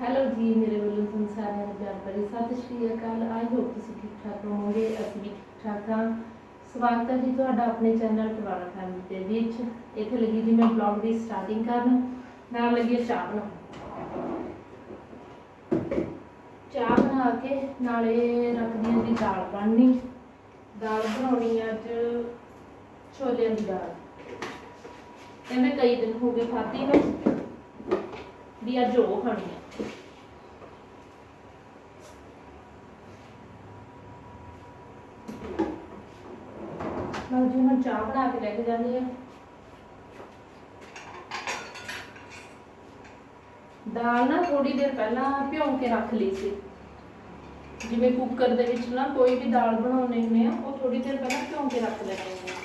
Hello ਜੀ, ਮੇਰੇ ਵੱਲੋਂ ਤੁਹਾਨੂੰ ਸਾਰਿਆਂ ਨੂੰ ਪਿਆਰ ਭਰੀ ਸਤਿ ਸ਼੍ਰੀ ਅਕਾਲ। ਆਈ ਹੋਪ ਤੁਸੀਂ ਠੀਕ ਠਾਕ ਹੋਵੋਗੇ, ਅਸੀਂ ਵੀ ਠੀਕ ਠਾਕ ਹਾਂ। ਸਵਾਗਤ ਹੈ ਜੀ ਤੁਹਾਡਾ ਆਪਣੇ ਚੈਨਲ ਪਰਿਵਾਰ ਫੈਮਿਲੀ ਦੇ ਵਿੱਚ। ਇੱਥੇ ਲੱਗੀ ਜੀ ਮੈਂ ਬਲੌਗ ਦੀ ਸਟਾਰਟਿੰਗ ਕਰਨ। ਨਾਲ ਲੱਗੀ ਚਾਹ ਬਣਾਉਣ। ਚਾਹ ਬਣਾ ਕੇ ਨਾਲੇ ਰੱਖਦੀ ਹਾਂ ਜੀ ਦਾਲ ਬਣਨੀ। ਦਾਲ ਬਣਾਉਣੀ ਅੱਜ ਛੋਲਿਆਂ ਦੀ ਦਾਲ। ਕਹਿੰਦੇ ਕਈ ਦਿਨ ਹੋ ਗਏ ਖਾਧੀ ਨੂੰ, ਵੀ ਅੱਜ ਉਹ ਖਾਣੀ ਹੈ ਲਓ ਜੀ ਹੁਣ ਚਾਹ ਬਣਾ ਕੇ ਲੈ ਕੇ ਜਾਂਦੇ ਆ ਦਾਲ ਨਾ ਥੋੜੀ ਦੇਰ ਪਹਿਲਾਂ ਭਿਉਂ ਕੇ ਰੱਖ ਲਈ ਸੀ। ਜਿਵੇਂ ਕੁੱਕਰ ਦੇ ਵਿੱਚ ਨਾ ਕੋਈ ਵੀ ਦਾਲ ਬਣਾਉਣੀ ਹੁੰਦੇ ਆ, ਉਹ ਥੋੜੀ ਦੇਰ ਪਹਿਲਾਂ ਭਿਉਂ ਕੇ ਰੱਖ ਲੈਣੀ ਹੁੰਦੀ ਆ।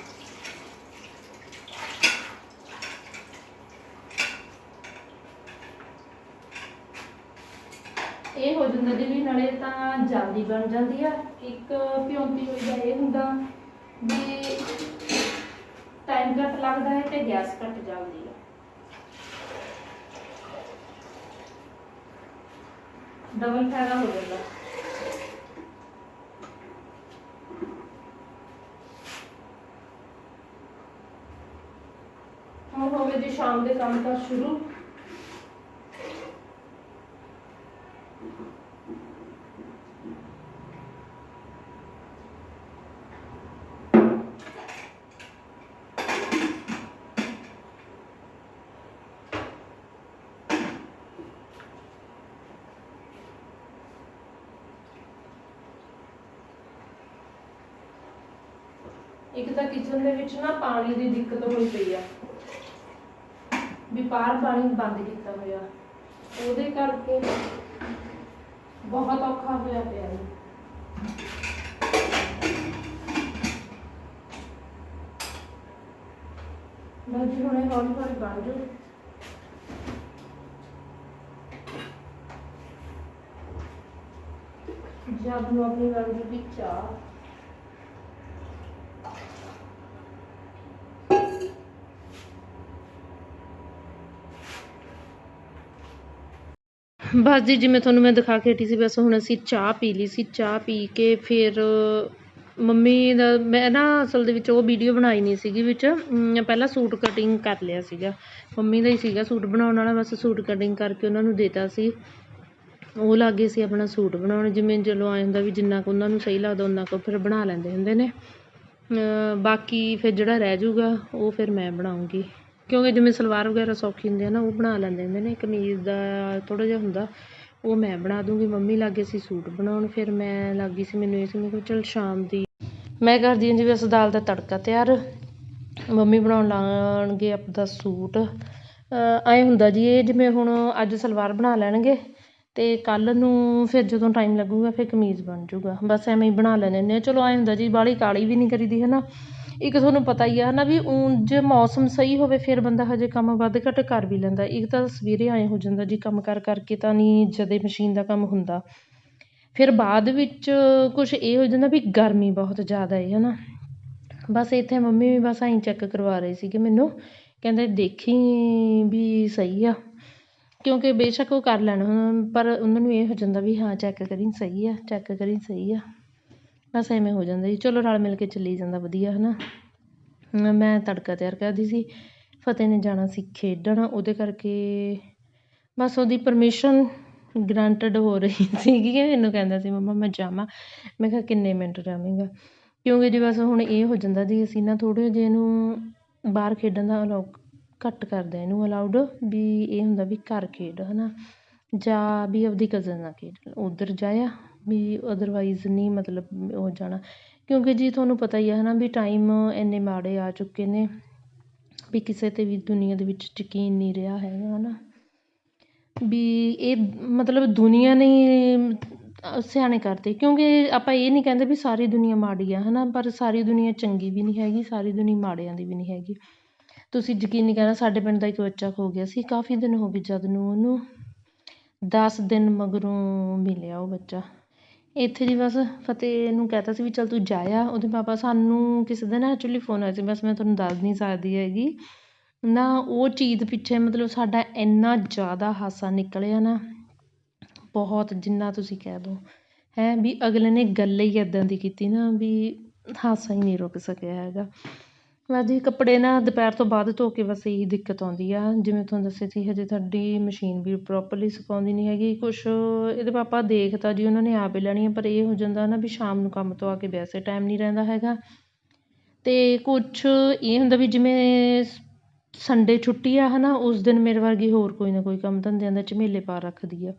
ਇਹ ਹੋ ਜਾਂਦਾ ਜੀ ਨਾਲੇ ਤਾਂ ਜਲਦੀ ਬਣ ਜਾਂਦੀ ਆ। ਇੱਕ ਭਿਉਂਤੀ ਹੋਈ ਦਾ ਇਹ ਹੁੰਦਾ ਵੀ ਘੱਟ ਲੱਗਦਾ ਹੈ ਤੇ ਗੈਸ ਘੱਟ ਜਲਦੀ ਆ ਡਬਲ ਫਾਇਦਾ ਹੋ ਜਾਂਦਾ। ਹੁਣ ਹੋਵੇ ਜੀ ਸ਼ਾਮ ਦੇ ਕੰਮ ਦਾ ਸ਼ੁਰੂ ਇੱਕ ਤਾਂ ਕਿਚਨ ਦੇ ਵਿੱਚ ਨਾ ਪਾਣੀ ਦੀ ਦਿੱਕਤ ਹੋਈ ਪਈ ਆ। ਵੀ ਪਾਣੀ ਬੰਦ ਕੀਤਾ ਹੋਇਆ। ਉਹਦੇ ਕਰਕੇ ਬਹੁਤ ਔਖਾ ਹੋਇਆ ਪਿਆ ਹੈ ਬਾਜੀ ਹੁਣੇ ਹੌਲੀ ਹੌਲੀ ਬਣ ਜੂ ਜਦ ਨੂੰ ਆਪਣੀ ਬਣ ਜੂਗੀ ਚਾਹ ਬਸ ਜੀ, ਜਿਵੇਂ ਤੁਹਾਨੂੰ ਮੈਂ ਦਿਖਾ ਕੇ ਹਟੀ ਸੀ, ਬਸ ਹੁਣ ਅਸੀਂ ਚਾਹ ਪੀ ਲਈ ਸੀ। ਚਾਹ ਪੀ ਕੇ ਫਿਰ ਮੰਮੀ ਦਾ, ਮੈਂ ਨਾ ਅਸਲ ਦੇ ਵਿੱਚ ਉਹ ਵੀਡੀਓ ਬਣਾਈ ਨਹੀਂ ਸੀਗੀ ਵਿੱਚ। ਪਹਿਲਾਂ ਸੂਟ ਕਟਿੰਗ ਕਰ ਲਿਆ ਸੀਗਾ। ਮੰਮੀ ਦਾ ਹੀ ਸੀਗਾ ਸੂਟ ਬਣਾਉਣ ਵਾਲਾ, ਬਸ ਸੂਟ ਕਟਿੰਗ ਕਰਕੇ ਉਹਨਾਂ ਨੂੰ ਦੇਤਾ ਸੀ। ਉਹ ਲੱਗੇ ਸੀ ਆਪਣਾ ਸੂਟ ਬਣਾਉਣ, ਜਿਵੇਂ ਚਲੋ ਆਏ ਹੁੰਦਾ ਵੀ ਜਿੰਨਾ ਕੁ ਉਹਨਾਂ ਨੂੰ ਸਹੀ ਲੱਗਦਾ ਉਹਨਾਂ ਕੁ ਫਿਰ ਬਣਾ ਲੈਂਦੇ ਹੁੰਦੇ ਨੇ। ਬਾਕੀ ਫਿਰ ਜਿਹੜਾ ਰਹਿ ਜਾਊਗਾ, ਉਹ ਫਿਰ ਮੈਂ ਬਣਾਉਂਗੀ। ਕਿਉਂਕਿ ਜਿਵੇਂ ਸਲਵਾਰ ਵਗੈਰਾ ਸੌਖੀ ਹੁੰਦੀ ਆ ਨਾ, ਉਹ ਬਣਾ ਲੈਂਦੇ ਹੁੰਦੇ ਨੇ, ਕਮੀਜ਼ ਦਾ ਥੋੜ੍ਹਾ ਜਿਹਾ ਹੁੰਦਾ, ਉਹ ਮੈਂ ਬਣਾ ਦੂੰਗੀ। ਮੰਮੀ ਲੱਗੇ ਸੀ ਸੂਟ ਬਣਾਉਣ, ਫਿਰ ਮੈਂ ਲੱਗ ਗਈ ਸੀ, ਮੈਨੂੰ ਇਹ ਸੀ, ਮੈਂ ਕਿਹਾ ਚੱਲ ਸ਼ਾਮ ਦੀ ਮੈਂ ਕਰਦੀ ਹਾਂ ਜਿਵੇਂ ਅਸੀਂ ਦਾਲ ਦਾ ਤੜਕਾ ਤਿਆਰ, ਮੰਮੀ ਬਣਾਉਣ ਲਾਉਣਗੇ ਆਪਦਾ ਸੂਟ। ਐਂ ਹੁੰਦਾ ਜੀ, ਇਹ ਜਿਵੇਂ ਹੁਣ ਅੱਜ ਸਲਵਾਰ ਬਣਾ ਲੈਣਗੇ ਅਤੇ ਕੱਲ ਨੂੰ ਫਿਰ ਜਦੋਂ ਟਾਈਮ ਲੱਗੂਗਾ, ਫਿਰ ਕਮੀਜ਼ ਬਣ ਜੂਗਾ। ਬਸ ਐਵੇਂ ਹੀ ਬਣਾ ਲੈਂਦੇ ਹੁੰਦੇ ਆ। ਚਲੋ ਐਂ ਹੁੰਦਾ ਜੀ, ਬਾਹਲੀ ਕਾਲੀ ਵੀ ਨਹੀਂ ਕਰੀਦੀ ਹੈ ਨਾ ਇੱਕ ਤੁਹਾਨੂੰ ਪਤਾ ਹੀ ਆ ਹੈ ਨਾ ਵੀ ਉਂਝ ਮੌਸਮ ਸਹੀ ਹੋਵੇ, ਫਿਰ ਬੰਦਾ ਹਜੇ ਕੰਮ ਵੱਧ ਘੱਟ ਕਰ ਵੀ ਲੈਂਦਾ। ਇੱਕ ਤਾਂ ਸਵੇਰੇ ਐਂ ਹੋ ਜਾਂਦਾ ਜੀ ਕੰਮ ਕਰ ਕਰਕੇ ਤਾਂ ਨਹੀਂ ਜਦੇ ਮਸ਼ੀਨ ਦਾ ਕੰਮ ਹੁੰਦਾ। ਫਿਰ ਬਾਅਦ ਵਿੱਚ ਕੁਛ ਇਹ ਹੋ ਜਾਂਦਾ ਵੀ ਗਰਮੀ ਬਹੁਤ ਜ਼ਿਆਦਾ ਹੈ ਹੈ ਨਾ ਬਸ ਇੱਥੇ ਮੰਮੀ ਵੀ ਬਸ ਐਂ ਚੈੱਕ ਕਰਵਾ ਰਹੇ ਸੀਗੇ ਮੈਨੂੰ। ਕਹਿੰਦੇ ਦੇਖੀ ਵੀ ਸਹੀ ਆ। ਕਿਉਂਕਿ ਬੇਸ਼ੱਕ ਉਹ ਕਰ ਲੈਣ ਹੁਣ ਪਰ ਉਹਨਾਂ ਨੂੰ ਇਹ ਹੋ ਜਾਂਦਾ ਵੀ ਹਾਂ ਚੈੱਕ ਕਰੀ ਸਹੀ ਆ ਚੈੱਕ ਕਰੀ ਸਹੀ ਆ। ਬਸ ਐਵੇਂ ਹੋ ਜਾਂਦਾ ਜੀ। ਚਲੋ ਰਲ ਮਿਲ ਕੇ ਚੱਲੀ ਜਾਂਦਾ, ਵਧੀਆ ਹੈ ਨਾ ਮੈਂ ਤੜਕਾ ਤਿਆਰ ਕਰਦੀ ਸੀ। ਫਤਿਹ ਨੇ ਜਾਣਾ ਸੀ ਖੇਡਣ, ਉਹਦੇ ਕਰਕੇ ਬਸ ਉਹਦੀ ਪਰਮਿਸ਼ਨ ਗਰਾਂਟਡ ਹੋ ਰਹੀ ਸੀਗੀ। ਕਿ ਮੈਨੂੰ ਕਹਿੰਦਾ ਸੀ, ਮੰਮਾ, ਮੈਂ ਜਾਵਾਂ। ਮੈਂ ਕਿਹਾ, ਕਿੰਨੇ ਮਿੰਟ ਜਾਵੇਂਗਾ ਕਿਉਂਕਿ ਜੀ ਬਸ ਹੁਣ ਇਹ ਹੋ ਜਾਂਦਾ ਜੀ, ਅਸੀਂ ਨਾ ਥੋੜ੍ਹੇ ਜਿਹੇ ਇਹਨੂੰ ਬਾਹਰ ਖੇਡਣ ਦਾ ਅਲਾਉ ਘੱਟ ਕਰਦੇ ਇਹਨੂੰ ਅਲਾਊਡ ਵੀ ਇਹ ਹੁੰਦਾ ਵੀ ਘਰ ਖੇਡ ਹੈ ਨਾ ਜਾਂ ਵੀ ਆਪਦੀ ਕਜ਼ਨ ਨਾਲ ਖੇਡ। ਉੱਧਰ ਜਾਇਆ ਵੀ ਅਦਰਵਾਈਜ਼ ਨਹੀਂ ਮਤਲਬ ਹੋ ਜਾਣਾ। ਕਿਉਂਕਿ ਜੀ ਤੁਹਾਨੂੰ ਪਤਾ ਹੀ ਆ ਹੈ ਨਾ ਵੀ ਟਾਈਮ ਇੰਨੇ ਮਾੜੇ ਆ ਚੁੱਕੇ ਨੇ ਵੀ ਕਿਸੇ 'ਤੇ ਵੀ ਦੁਨੀਆ ਦੇ ਵਿੱਚ ਯਕੀਨ ਨਹੀਂ ਰਿਹਾ ਹੈਗਾ ਹੈ ਨਾ ਵੀ ਇਹ ਮਤਲਬ ਦੁਨੀਆ ਨੇ ਸਿਆਣੇ ਕਰਤੇ। ਕਿਉਂਕਿ ਆਪਾਂ ਇਹ ਨਹੀਂ ਕਹਿੰਦੇ ਵੀ ਸਾਰੀ ਦੁਨੀਆ ਮਾੜੀ ਆ ਹੈ ਨਾ ਪਰ ਸਾਰੀ ਦੁਨੀਆ ਚੰਗੀ ਵੀ ਨਹੀਂ ਹੈਗੀ, ਸਾਰੀ ਦੁਨੀਆ ਮਾੜਿਆਂ ਦੀ ਵੀ ਨਹੀਂ ਹੈਗੀ। ਤੁਸੀਂ ਯਕੀਨ ਨਹੀਂ ਕਰਨਾ, ਸਾਡੇ ਪਿੰਡ ਦਾ ਇੱਕ ਬੱਚਾ ਖੋ ਗਿਆ ਸੀ, ਕਾਫੀ ਦਿਨ ਹੋ ਗਏ ਜਦ ਨੂੰ ਉਹਨੂੰ ਦਸ ਦਿਨ ਮਗਰੋਂ ਮਿਲਿਆ ਉਹ ਬੱਚਾ। ਇੱਥੇ ਜੀ ਬਸ ਫਤਿਹ ਨੂੰ ਕਹਿਤਾ ਸੀ ਵੀ ਚੱਲ ਤੂੰ ਜਾਇਆ ਉਹਦੇ ਪਾਪਾ ਸਾਨੂੰ ਕਿਸੇ ਦਿਨ ਐਕਚੁਲੀ ਫੋਨ ਆਇਆ ਸੀ, ਬਸ ਮੈਂ ਤੁਹਾਨੂੰ ਦੱਸ ਨਹੀਂ ਸਕਦੀ ਹੈਗੀ। ਨਾ ਉਹ ਚੀਜ਼ ਪਿੱਛੇ ਮਤਲਬ ਸਾਡਾ ਇੰਨਾ ਜ਼ਿਆਦਾ ਹਾਸਾ ਨਿਕਲਿਆ ਨਾ, ਬਹੁਤ ਜਿੰਨਾ ਤੁਸੀਂ ਕਹਿ ਦਿਉ ਹੈਂ ਵੀ ਅਗਲੇ ਨੇ ਗੱਲ ਹੀ ਇੱਦਾਂ ਦੀ ਕੀਤੀ ਨਾ ਵੀ ਹਾਸਾ ਹੀ ਨਹੀਂ ਰੁਕ ਸਕਿਆ ਹੈਗਾ। ਬਸ ਜੀ ਕੱਪੜੇ ਨਾ ਦੁਪਹਿਰ ਤੋਂ ਬਾਅਦ ਧੋ ਕੇ ਬਸ ਇਹੀ ਦਿੱਕਤ ਆਉਂਦੀ ਆ। ਜਿਵੇਂ ਤੁਹਾਨੂੰ ਦੱਸਿਆ ਸੀ, ਹਜੇ ਤੁਹਾਡੀ ਮਸ਼ੀਨ ਵੀ ਪ੍ਰੋਪਰਲੀ ਸੁਕਾਉਂਦੀ ਨਹੀਂ ਹੈਗੀ। ਕੁਛ ਇਹਦੇ ਪਾਪਾ ਦੇਖ ਤਾਂ ਜੀ, ਉਹਨਾਂ ਨੇ ਆਪ ਹੀ ਲੈਣੀ ਆ, ਪਰ ਇਹ ਹੋ ਜਾਂਦਾ ਨਾ ਵੀ ਸ਼ਾਮ ਨੂੰ ਕੰਮ ਤੋਂ ਆ ਕੇ ਵੈਸੇ ਟਾਈਮ ਨਹੀਂ ਰਹਿੰਦਾ ਹੈਗਾ। ਅਤੇ ਕੁਛ ਇਹ ਹੁੰਦਾ ਵੀ ਜਿਵੇਂ ਸੰਡੇ ਛੁੱਟੀ ਆ ਹੈ ਨਾ ਉਸ ਦਿਨ ਮੇਰੇ ਵਰਗੀ ਹੋਰ ਕੋਈ ਨਾ ਕੋਈ ਕੰਮ ਧੰਦਿਆਂ ਦਾ ਝਮੇਲੇ ਪਾ ਰੱਖਦੀ ਆ।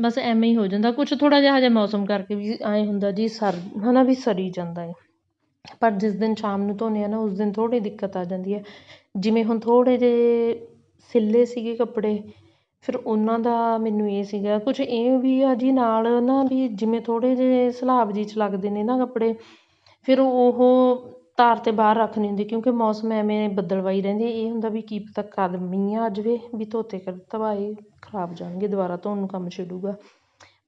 ਬਸ ਐਵੇਂ ਹੀ ਹੋ ਜਾਂਦਾ। ਕੁਛ ਥੋੜ੍ਹਾ ਜਿਹਾ ਹਜੇ ਮੌਸਮ ਕਰਕੇ ਵੀ ਐਂ ਹੁੰਦਾ ਜੀ, ਸਰ ਹੈ ਨਾ ਵੀ ਸਰੀ ਜਾਂਦਾ ਹੈ ਪਰ ਜਿਸ ਦਿਨ ਸ਼ਾਮ ਨੂੰ ਧੋਂਦੇ ਆ ਨਾ, ਉਸ ਦਿਨ ਥੋੜ੍ਹੀ ਦਿੱਕਤ ਆ ਜਾਂਦੀ ਹੈ। ਜਿਵੇਂ ਹੁਣ ਥੋੜ੍ਹੇ ਜਿਹੇ ਸਿੱਲੇ ਸੀਗੇ ਕੱਪੜੇ, ਫਿਰ ਉਹਨਾਂ ਦਾ ਮੈਨੂੰ ਇਹ ਸੀਗਾ, ਕੁਛ ਇਹ ਵੀ ਆ ਜੀ ਨਾਲ ਨਾ ਵੀ ਜਿਵੇਂ ਥੋੜ੍ਹੇ ਜਿਹੇ ਸਲਾਬ ਜਿਹੇ 'ਚ ਲੱਗਦੇ ਨੇ ਨਾ ਕੱਪੜੇ, ਫਿਰ ਉਹ ਤਾਰ 'ਤੇ ਬਾਹਰ ਰੱਖਣੀ ਹੁੰਦੀ, ਕਿਉਂਕਿ ਮੌਸਮ ਐਵੇਂ ਬੱਦਲਵਾਈ ਰਹਿੰਦੀ ਇਹ ਹੁੰਦਾ ਵੀ ਕੀ ਪਤਾ ਕਦ ਮੀਂਹ ਆ ਜਾਵੇ, ਵੀ ਧੋਤੇ ਕਰ ਤਬਾਏ ਖਰਾਬ ਜਾਣਗੇ, ਦੁਬਾਰਾ ਧੋਣ ਨੂੰ ਕੰਮ ਛਿੜੂਗਾ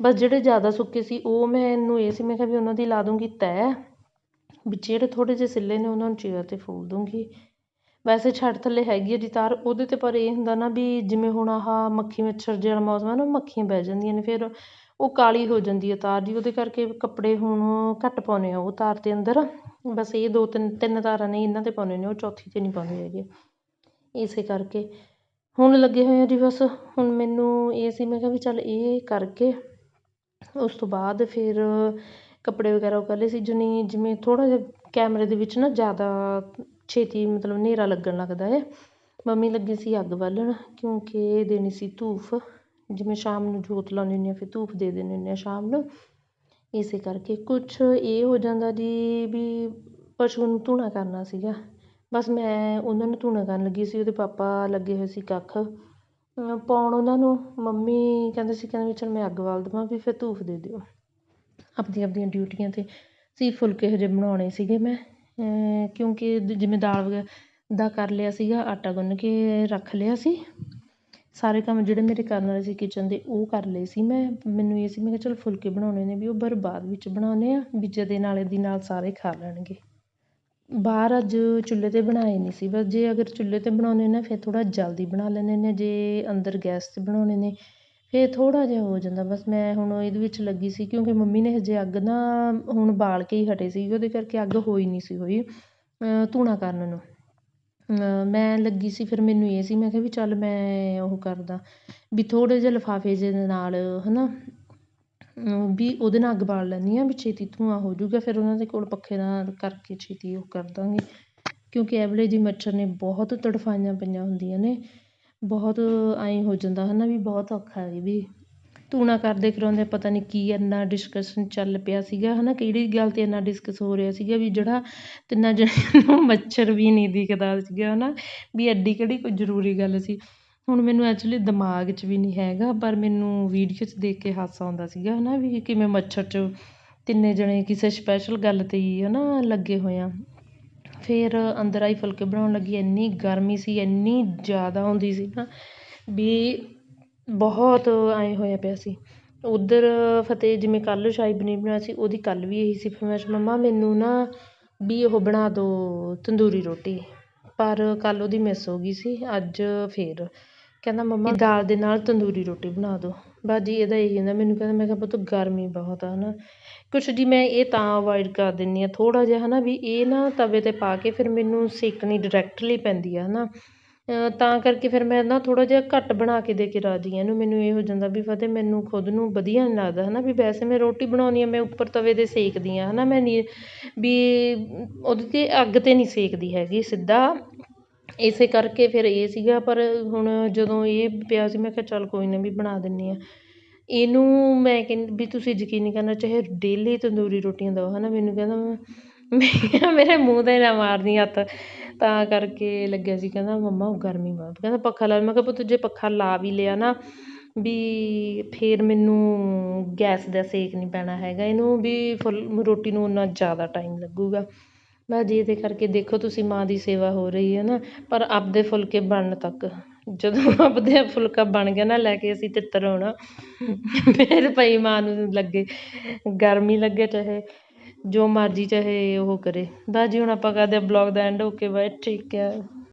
ਬਸ ਜਿਹੜੇ ਜ਼ਿਆਦਾ ਸੁੱਕੇ ਸੀ, ਉਹ ਮੈਨੂੰ ਇਹ ਸੀ, ਮੈਂ ਕਿਹਾ ਵੀ ਉਹਨਾਂ ਦੀ ਲਾ ਦੂੰਗੀ ਤੈਅ ਜਿਹੜੇ ਥੋੜ੍ਹੇ ਜਿਹੇ ਸਿੱਲੇ ਨੇ ਉਹਨਾਂ ਨੂੰ ਚੇਅਰ 'ਤੇ ਫੋਲ ਦੂੰਗੀ। ਵੈਸੇ ਛੱਡ ਥੱਲੇ ਹੈਗੀ ਆ ਜੀ ਤਾਰ, ਉਹਦੇ 'ਤੇ ਪਰ ਇਹ ਹੁੰਦਾ ਨਾ ਵੀ ਜਿਵੇਂ ਹੁਣ ਆਹ ਮੱਖੀ ਮੱਛਰ ਜਿਹੜਾ ਮੌਸਮ ਹੈ ਨਾ ਮੱਖੀਆਂ ਬਹਿ ਜਾਂਦੀਆਂ ਨੇ, ਫਿਰ ਉਹ ਕਾਲੀ ਹੋ ਜਾਂਦੀ ਹੈ ਤਾਰ ਜੀ, ਉਹਦੇ ਕਰਕੇ ਕੱਪੜੇ ਹੁਣ ਘੱਟ ਪਾਉਂਦੇ ਆ ਉਹ ਤਾਰ ਦੇ ਅੰਦਰ। ਬਸ ਇਹ ਦੋ ਤਿੰਨ ਤਿੰਨ ਤਾਰਾਂ ਨੇ ਇਹਨਾਂ 'ਤੇ ਪਾਉਂਦੇ ਨੇ, ਉਹ ਚੌਥੀ 'ਤੇ ਨਹੀਂ ਪਾਉਂਦੇ ਹੈਗੇ। ਇਸੇ ਕਰਕੇ ਹੁਣ ਲੱਗੇ ਹੋਏ ਆ ਜੀ ਬਸ, ਹੁਣ ਮੈਨੂੰ ਇਹ ਸੀ, ਮੈਂ ਕਿਹਾ ਵੀ ਚੱਲ ਇਹ ਕਰਕੇ ਉਸ ਤੋਂ ਬਾਅਦ ਫਿਰ ਕੱਪੜੇ ਵਗੈਰਾ ਉਹ ਕਰ ਲਏ ਸੀ ਜਣੀ ਜਿਵੇਂ ਥੋੜ੍ਹਾ ਜਿਹਾ ਕੈਮਰੇ ਦੇ ਵਿੱਚ ਨਾ ਜ਼ਿਆਦਾ ਛੇਤੀ ਮਤਲਬ ਹਨੇਰਾ ਲੱਗਣ ਲੱਗਦਾ ਹੈ। ਮੰਮੀ ਲੱਗੇ ਸੀ ਅੱਗ ਬਾਲਣ, ਕਿਉਂਕਿ ਦੇਣੀ ਸੀ ਧੂਫ। ਜਿਵੇਂ ਸ਼ਾਮ ਨੂੰ ਜੋਤ ਲਾਉਂਦੇ ਹੁੰਦੇ ਹਾਂ, ਫਿਰ ਧੂਫ ਦੇ ਦਿੰਦੇ ਹੁੰਦੇ ਹਾਂ ਸ਼ਾਮ ਨੂੰ। ਇਸੇ ਕਰਕੇ ਕੁਛ ਇਹ ਹੋ ਜਾਂਦਾ ਜੀ ਵੀ ਪਸ਼ੂ ਨੂੰ ਧੂਣਾ ਕਰਨਾ ਸੀਗਾ। ਬਸ ਮੈਂ ਉਹਨਾਂ ਨੂੰ ਧੂਣਾ ਕਰਨ ਲੱਗੀ ਸੀ, ਉਹਦੇ ਪਾਪਾ ਲੱਗੇ ਹੋਏ ਸੀ ਕੱਖ। ਪਾਉਣ ਉਹਨਾਂ ਨੂੰ, ਮੰਮੀ ਕਹਿੰਦੇ ਸੀ, ਕਹਿੰਦੇ ਵੀ ਚੱਲ ਮੈਂ ਅੱਗ ਬਾਲ ਦੇਵਾਂ ਵੀ ਫਿਰ ਧੂਫ ਦੇ ਦਿਓ। ਆਪਦੀਆਂ ਆਪਣੀਆਂ ਡਿਊਟੀਆਂ 'ਤੇ ਸੀ, ਫੁਲਕੇ ਹਜੇ ਬਣਾਉਣੇ ਸੀਗੇ ਮੈਂ। ਕਿਉਂਕਿ ਜਿਵੇਂ ਦਾਲ ਵਗੈ, ਦਾ ਕਰ ਲਿਆ ਸੀਗਾ, ਆਟਾ ਗੁੰਨ ਕੇ ਰੱਖ ਲਿਆ ਸੀ। ਸਾਰੇ ਕੰਮ ਜਿਹੜੇ ਮੇਰੇ ਕਰਨ ਵਾਲੇ ਸੀ ਕਿਚਨ ਦੇ, ਉਹ ਕਰ ਲਏ ਸੀ ਮੈਂ। ਮੈਨੂੰ ਇਹ ਸੀ, ਮੈਂ ਕਿਹਾ ਚਲੋ ਫੁਲਕੇ ਬਣਾਉਣੇ ਨੇ ਵੀ, ਉਹ ਪਰ ਬਾਅਦ ਵਿੱਚ ਬਣਾਉਂਦੇ ਹਾਂ ਵੀ ਜਦੇ ਨਾਲੇ ਦੀ ਨਾਲ ਸਾਰੇ ਖਾ ਲੈਣਗੇ। ਬਾਹਰ ਅੱਜ ਚੁੱਲ੍ਹੇ 'ਤੇ ਬਣਾਏ ਨਹੀਂ ਸੀ, ਬਸ ਜੇ ਅਗਰ ਚੁੱਲ੍ਹੇ 'ਤੇ ਬਣਾਉਂਦੇ ਨਾ, ਫਿਰ ਥੋੜ੍ਹਾ ਜਲਦੀ ਬਣਾ ਲੈਂਦੇ ਨੇ, ਜੇ ਅੰਦਰ ਗੈਸ 'ਤੇ ਬਣਾਉਣੇ ਨੇ ਫਿਰ ਥੋੜ੍ਹਾ ਜਿਹਾ ਹੋ ਜਾਂਦਾ। ਬਸ ਮੈਂ ਹੁਣ ਇਹਦੇ ਵਿੱਚ ਲੱਗੀ ਸੀ ਕਿਉਂਕਿ ਮੰਮੀ ਨੇ ਹਜੇ ਅੱਗ ਨਾ ਹੁਣ ਬਾਲ ਕੇ ਹੀ ਹਟੇ ਸੀ, ਉਹਦੇ ਕਰਕੇ ਅੱਗ ਹੋਈ ਨਹੀਂ ਸੀ ਹੋਈ ਧੂਣਾ ਕਰਨ ਨੂੰ। ਮੈਂ ਲੱਗੀ ਸੀ, ਫਿਰ ਮੈਨੂੰ ਇਹ ਸੀ, ਮੈਂ ਕਿਹਾ ਵੀ ਚੱਲ ਮੈਂ ਉਹ ਕਰਦਾ ਵੀ ਥੋੜ੍ਹੇ ਜਿਹੇ ਲਿਫਾਫੇ ਜਿਹੇ ਦੇ ਨਾਲ ਹੈ ਨਾ ਵੀ ਉਹਦੇ ਨਾਲ ਅੱਗ ਬਾਲ ਲੈਂਦੀ ਹਾਂ ਵੀ ਛੇਤੀ ਧੂੰਆਂ ਹੋ ਜਾਊਗਾ, ਫਿਰ ਉਹਨਾਂ ਦੇ ਕੋਲ ਪੱਖੇ ਨਾਲ ਕਰਕੇ ਛੇਤੀ ਉਹ ਕਰ ਦਾਂਗੇ। ਕਿਉਂਕਿ ਇਹ ਵੇਲੇ ਜੀ ਮੱਛਰ ਨੇ ਬਹੁਤ ਤੜਫਾਈਆਂ ਪਈਆਂ ਹੁੰਦੀਆਂ ਨੇ। ਬਹੁਤ ਐਂ ਹੋ ਜਾਂਦਾ ਹੈ ਨਾ ਵੀ ਬਹੁਤ ਔਖਾ ਹੈ ਵੀ ਧੂਣਾ ਕਰਦੇ ਕਰਾਉਂਦੇ, ਪਤਾ ਨਹੀਂ ਕੀ ਇੰਨਾ ਡਿਸਕਸ਼ਨ ਚੱਲ ਪਿਆ ਸੀਗਾ ਹੈ ਨਾ ਕਿਹੜੀ ਗੱਲ 'ਤੇ ਇੰਨਾ ਡਿਸਕਸ ਹੋ ਰਿਹਾ ਸੀਗਾ ਵੀ ਜਿਹੜਾ ਤਿੰਨਾਂ ਜਣਿਆਂ ਨੂੰ ਮੱਛਰ ਵੀ ਨਹੀਂ ਦਿਖਦਾ ਸੀਗਾ ਹੈ ਨਾ ਵੀ ਐਡੀ ਕਿਹੜੀ ਕੋਈ ਜ਼ਰੂਰੀ ਗੱਲ ਸੀ। ਹੁਣ ਮੈਨੂੰ ਐਕਚੁਲੀ ਦਿਮਾਗ 'ਚ ਵੀ ਨਹੀਂ ਹੈਗਾ, ਪਰ ਮੈਨੂੰ ਵੀਡੀਓ 'ਚ ਦੇਖ ਕੇ ਹਾਸਾ ਆਉਂਦਾ ਸੀਗਾ ਹੈ ਨਾ ਵੀ ਕਿਵੇਂ ਮੱਛਰ 'ਚ ਤਿੰਨੇ ਜਣੇ ਕਿਸੇ ਸਪੈਸ਼ਲ ਗੱਲ 'ਤੇ ਹੀ ਹੈ ਨਾ ਲੱਗੇ ਹੋਏ ਹਾਂ ਫਿਰ ਅੰਦਰ ਆਈ ਫੁਲਕੇ ਬਣਾਉਣ ਲੱਗੀ, ਇੰਨੀ ਗਰਮੀ ਸੀ, ਇੰਨੀ ਜ਼ਿਆਦਾ ਹੁੰਦੀ ਸੀ ਨਾ ਵੀ ਬਹੁਤ ਐਂ ਹੋਇਆ ਪਿਆ ਸੀ। ਉੱਧਰ ਫਤਿਹ ਜਿਵੇਂ ਕੱਲ੍ਹ ਸ਼ਾਹੀ ਪਨੀਰ ਬਣਾਇਆ ਸੀ, ਉਹਦੀ ਕੱਲ੍ਹ ਵੀ ਇਹੀ ਸੀ। ਫਰਮਾਇਸ਼ ਮੰਮਾ, ਮੈਨੂੰ ਨਾ ਵੀ ਉਹ ਬਣਾ ਦਿਓ ਤੰਦੂਰੀ ਰੋਟੀ। ਪਰ ਕੱਲ੍ਹ ਉਹਦੀ ਮਿਸ ਹੋ ਗਈ ਸੀ, ਅੱਜ ਫਿਰ। ਕਹਿੰਦਾ, ਮੰਮਾ, ਦਾਲ ਦੇ ਨਾਲ ਤੰਦੂਰੀ ਰੋਟੀ ਬਣਾ ਦਿਓ। ਬਾਜੀ ਇਹਦਾ ਇਹੀ ਹੁੰਦਾ ਮੈਨੂੰ ਕਹਿੰਦਾ, ਮੈਂ ਕਿਹਾ, ਪੁੱਤ, ਗਰਮੀ ਬਹੁਤ ਆ ਹੈ ਨਾ ਕੁਛ ਜੀ, ਮੈਂ ਇਹ ਤਾਂ ਅਵੋਇਡ ਕਰ ਦਿੰਦੀ ਹਾਂ ਥੋੜ੍ਹਾ ਜਿਹਾ ਹੈ ਨਾ ਵੀ ਇਹ ਨਾ ਤਵੇ 'ਤੇ ਪਾ ਕੇ ਫਿਰ ਮੈਨੂੰ ਸੇਕਣੀ ਡਾਇਰੈਕਟਲੀ ਪੈਂਦੀ ਆ ਹੈ ਨਾ ਤਾਂ ਕਰਕੇ ਫਿਰ ਮੈਂ ਨਾ ਥੋੜ੍ਹਾ ਜਿਹਾ ਘੱਟ ਬਣਾ ਕੇ ਦੇ ਕੇ ਰਾਜੀ ਹਾਂ ਇਹਨੂੰ ਮੈਨੂੰ ਇਹ ਹੋ ਜਾਂਦਾ ਵੀ ਫਤਿਹ, ਮੈਨੂੰ ਖੁਦ ਨੂੰ ਵਧੀਆ ਨਹੀਂ ਲੱਗਦਾ ਹੈ ਨਾ ਵੀ ਵੈਸੇ ਮੈਂ ਰੋਟੀ ਬਣਾਉਂਦੀ ਹਾਂ ਮੈਂ ਉੱਪਰ ਤਵੇ 'ਤੇ ਸੇਕਦੀ ਹਾਂ ਹੈ ਨਾ ਮੈਂ ਨਹੀਂ ਵੀ ਉਹਦੇ 'ਤੇ ਅੱਗ 'ਤੇ ਨਹੀਂ ਸੇਕਦੀ ਹੈਗੀ, ਸਿੱਧਾ। ਇਸੇ ਕਰਕੇ ਫਿਰ ਇਹ ਸੀਗਾ, ਪਰ ਹੁਣ ਜਦੋਂ ਇਹ ਪਿਆ ਸੀ, ਮੈਂ ਕਿਹਾ ਚੱਲ ਕੋਈ ਨਾ ਵੀ ਬਣਾ ਦਿੰਦੀ ਹਾਂ ਇਹਨੂੰ ਮੈਂ ਕਹਿੰਦੀ ਵੀ ਤੁਸੀਂ ਯਕੀਨ ਨਹੀਂ ਕਰਨਾ, ਚਾਹੇ ਡੇਲੀ ਤੰਦੂਰੀ ਰੋਟੀਆਂ ਦਿਓ ਹੈ ਨਾ ਮੈਨੂੰ ਕਹਿੰਦਾ, ਮੈਂ ਮੇਰੇ ਮੂੰਹ 'ਤੇ ਨਾ ਮਾਰਨੀ ਹੱਥ। ਤਾਂ ਕਰਕੇ ਲੱਗਿਆ ਸੀ, ਕਹਿੰਦਾ, ਮੰਮਾ ਗਰਮੀ ਬਹੁਤ। ਕਹਿੰਦਾ, ਪੱਖਾ ਲਾ। ਮੈਂ ਕਿਹਾ, ਪੁੱਤ, ਜੇ ਪੱਖਾ ਲਾ ਵੀ ਲਿਆ ਨਾ, ਵੀ ਫਿਰ ਮੈਨੂੰ ਗੈਸ ਦਾ ਸੇਕ ਨਹੀਂ ਪੈਣਾ ਹੈਗਾ। ਇਹਨੂੰ ਵੀ ਫੁੱਲ, ਰੋਟੀ ਨੂੰ ਉਨਾ ਜ਼ਿਆਦਾ ਟਾਈਮ ਲੱਗੂਗਾ। ਬਸ ਜੀ, ਇਹਦੇ ਕਰਕੇ ਦੇਖੋ ਤੁਸੀਂ ਮਾਂ ਦੀ ਸੇਵਾ ਹੋ ਰਹੀ ਹੈ ਨਾ, ਪਰ ਆਪਦੇ ਫੁਲਕੇ ਬਣਨ ਤੱਕ, ਜਦੋਂ ਆਪਦੇ ਫੁਲਕਾ ਬਣ ਗਿਆ ਨਾ, ਲੈ ਕੇ ਅਸੀਂ ਤਿੱਤਰ ਹੋਣਾ, ਫਿਰ ਭਾਈ ਮਾਂ ਨੂੰ ਲੱਗੇ, ਗਰਮੀ ਲੱਗੇ ਚਾਹੇ ਜੋ ਮਰਜ਼ੀ ਚਾਹੇ ਉਹ ਕਰੇ। ਬਸ ਜੀ, ਹੁਣ ਆਪਾਂ ਕਰਦੇ ਹਾਂ ਬਲੌਗ ਦਾ ਐਂਡ ਓਕੇ ਬਾਏ ਠੀਕ ਹੈ